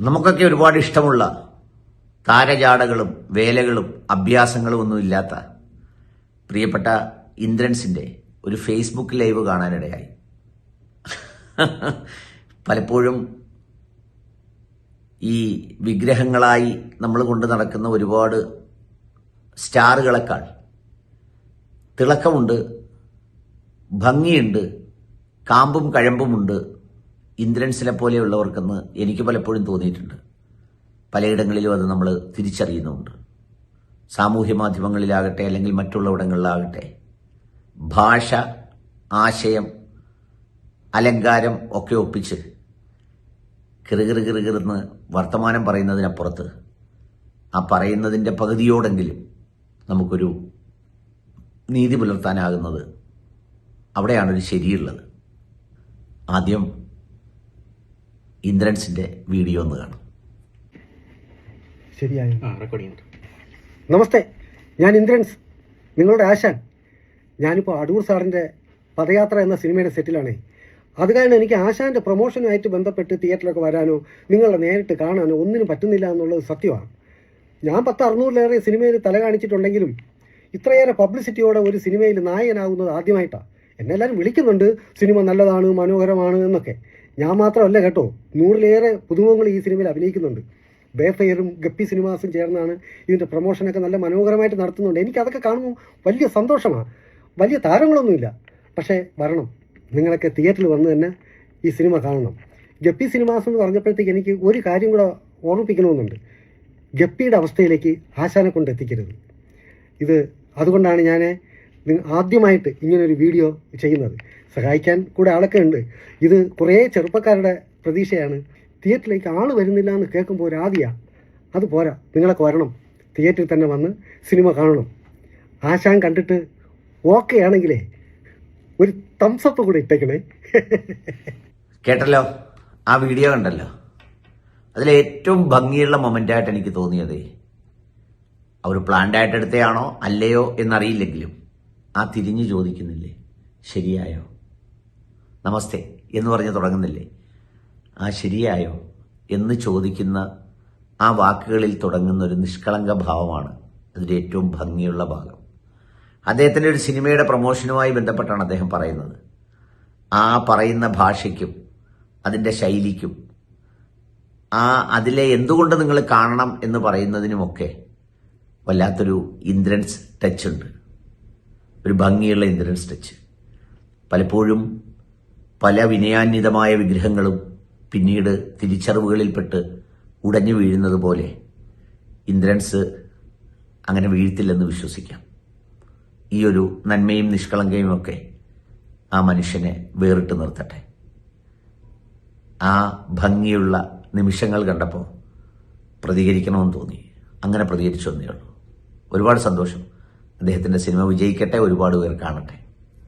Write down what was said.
നമുക്കൊക്കെ ഒരുപാട് ഇഷ്ടമുള്ള താരജാടകളും വേലകളും അഭ്യാസങ്ങളും ഒന്നും ഇല്ലാത്ത പ്രിയപ്പെട്ട ഇന്ദ്രൻസിന്റെ ഒരു ഫേസ്ബുക്ക് ലൈവ് കാണാനിടയായി. പലപ്പോഴും ഈ വിഗ്രഹങ്ങളായി നമ്മൾ കൊണ്ട് നടക്കുന്ന ഒരുപാട് സ്റ്റാറുകളെക്കാൾ തിളക്കമുണ്ട് ഭംഗിയുണ്ട് കാമ്പും കഴമ്പുമുണ്ട് ഇന്ദ്രൻസിനെ പോലെയുള്ളവർക്കെന്ന് എനിക്ക് പലപ്പോഴും തോന്നിയിട്ടുണ്ട്. പലയിടങ്ങളിലും അത് നമ്മൾ തിരിച്ചറിയുന്നുമുണ്ട്. സാമൂഹ്യ മാധ്യമങ്ങളിലാകട്ടെ അല്ലെങ്കിൽ മറ്റുള്ളവിടങ്ങളിലാകട്ടെ ഭാഷ ആശയം അലങ്കാരം ഒക്കെ ഒപ്പിച്ച് കിറുകിറു കിറുകിറുന്ന് വർത്തമാനം പറയുന്നതിനപ്പുറത്ത് ആ പറയുന്നതിന്റെ പകുതിയോടെങ്കിലും നമുക്കൊരു നീതി പുലർത്താനാകുന്നത് അവിടെയാണൊരു ശരിയുള്ളത്. ആദ്യം ഇന്ദ്രൻസിന്റെ വീഡിയോ ഒന്ന് കാണും. ശരിയായി. നമസ്തേ ഞാൻ ഇന്ദ്രൻസ്. നിങ്ങളുടെ ആശാൻ. ഞാനിപ്പോൾ അടൂർ സാറിന്റെ പദയാത്ര എന്ന സിനിമയുടെ സെറ്റിലാണ്. അത് കാരണം എനിക്ക് ആശാന്റെ പ്രൊമോഷനുമായിട്ട് ബന്ധപ്പെട്ട് തിയേറ്ററിലൊക്കെ വരാനോ നിങ്ങളെ നേരിട്ട് കാണാനോ ഒന്നിനും പറ്റുന്നില്ല എന്നുള്ളത് സത്യമാണ്. ഞാൻ പത്ത് അറുന്നൂറിലേറെ സിനിമയിൽ തല കാണിച്ചിട്ടുണ്ടെങ്കിലും ഇത്രയേറെ പബ്ലിസിറ്റിയോടെ ഒരു സിനിമയിൽ നായകനാകുന്നത് ആദ്യമായിട്ടാണ് എന്നെല്ലാവരും വിളിക്കുന്നുണ്ട് സിനിമ നല്ലതാണ് മനോഹരമാണ് എന്നൊക്കെ. ഞാൻ മാത്രമല്ല കേട്ടോ. നൂറിലേറെ പുതുമുഖങ്ങൾ ഈ സിനിമയിൽ അഭിനയിക്കുന്നുണ്ട്. ബേഫയറും ഗപ്പി സിനിമാസും ചേർന്നാണ് ഇതിന്റെ പ്രൊമോഷനൊക്കെ നല്ല മനോഹരമായിട്ട് നടത്തുന്നുണ്ട്. എനിക്ക് അതൊക്കെ കാണുമ്പോൾ വലിയ സന്തോഷമാണ് വലിയ താരങ്ങളൊന്നുമില്ല. പക്ഷേ വരണം. നിങ്ങളൊക്കെ തിയേറ്ററിൽ വന്ന് തന്നെ ഈ സിനിമ കാണണം. ഗപ്പി സിനിമാസ് എന്ന് പറഞ്ഞപ്പോഴത്തേക്ക് എനിക്ക് ഒരു കാര്യം കൂടെ ഓർമ്മിപ്പിക്കണമെന്നുണ്ട്. ഗപ്പിയുടെ അവസ്ഥയിലേക്ക് ആശാനെ കൊണ്ട് എത്തിക്കരുത്. ഇത് അതുകൊണ്ടാണ് ഞാൻ ആദ്യമായിട്ട് ഇങ്ങനൊരു വീഡിയോ ചെയ്യുന്നത്. സഹായിക്കാൻ കൂടെ ആളൊക്കെ ഉണ്ട്. ഇത് കുറേ ചെറുപ്പക്കാരുടെ പ്രതീക്ഷയാണ്. തിയേറ്ററിലേക്ക് ആൾ വരുന്നില്ല എന്ന് കേൾക്കുമ്പോൾ ഒരു ആദ്യ അത് പോരാ. നിങ്ങളൊക്കെ വരണം. തിയേറ്ററിൽ തന്നെ വന്ന് സിനിമ കാണണം. ആശാൻ കണ്ടിട്ട് ഓക്കെ ആണെങ്കിലേ ഒരു തംസപ്പ് കൂടെ ഇട്ടേക്കണേ. കേട്ടല്ലോ? ആ വീഡിയോ കണ്ടല്ലോ? അതിൽ ഏറ്റവും ഭംഗിയുള്ള മൊമെന്റായിട്ട് എനിക്ക് തോന്നിയതേ അവർ പ്ലാൻഡായിട്ട് എടുത്തയാണോ അല്ലയോ എന്നറിയില്ലെങ്കിലും. ആ തിരിഞ്ഞു ചോദിക്കുന്നില്ലേ? ശരിയായോ? നമസ്തേ എന്ന് പറഞ്ഞ് തുടങ്ങുന്നില്ലേ? ആ ശരിയായോ എന്ന് ചോദിക്കുന്ന ആ വാക്കുകളിൽ തുടങ്ങുന്ന ഒരു നിഷ്കളങ്ക ഭാവമാണ് അതിന്റെ ഏറ്റവും ഭംഗിയുള്ള ഭാഗം. അദ്ദേഹത്തിന്റെ ഒരു സിനിമയുടെ പ്രൊമോഷനുമായി ബന്ധപ്പെട്ടാണ് അദ്ദേഹം പറയുന്നത്. ആ പറയുന്ന ഭാഷയ്ക്കും അതിന്റെ ശൈലിക്കും ആ അതിലെ എന്തുകൊണ്ട് നിങ്ങൾ കാണണം എന്ന് പറയുന്നതിനുമൊക്കെ വല്ലാത്തൊരു ഇന്ദ്രൻസ് ടച്ച് ഉണ്ട്. ഒരു ഭംഗിയുള്ള ഇന്ദ്രൻ സ്ട്രെച്ച്. പലപ്പോഴും പല വിനയാന്വിതമായ വിഗ്രഹങ്ങളും പിന്നീട് തിരിച്ചറിവുകളിൽപ്പെട്ട് ഉടഞ്ഞു വീഴുന്നത് പോലെ ഇന്ദ്രൻസ് അങ്ങനെ വീഴ്ത്തില്ലെന്ന് വിശ്വസിക്കാം. ഈ ഒരു നന്മയും നിഷ്കളങ്കയും ഒക്കെ ആ മനുഷ്യനെ വേറിട്ട് നിർത്തട്ടെ. ആ ഭംഗിയുള്ള നിമിഷങ്ങൾ കണ്ടപ്പോൾ പ്രതികരിക്കണമെന്ന് തോന്നി. അങ്ങനെ പ്രതികരിച്ചു എന്നേ ഉള്ളൂ. ഒരുപാട് സന്തോഷം. അദ്ദേഹത്തിന്റെ സിനിമ വിജയിക്കട്ടെ ഒരുപാട് പേർ കാണട്ടെ.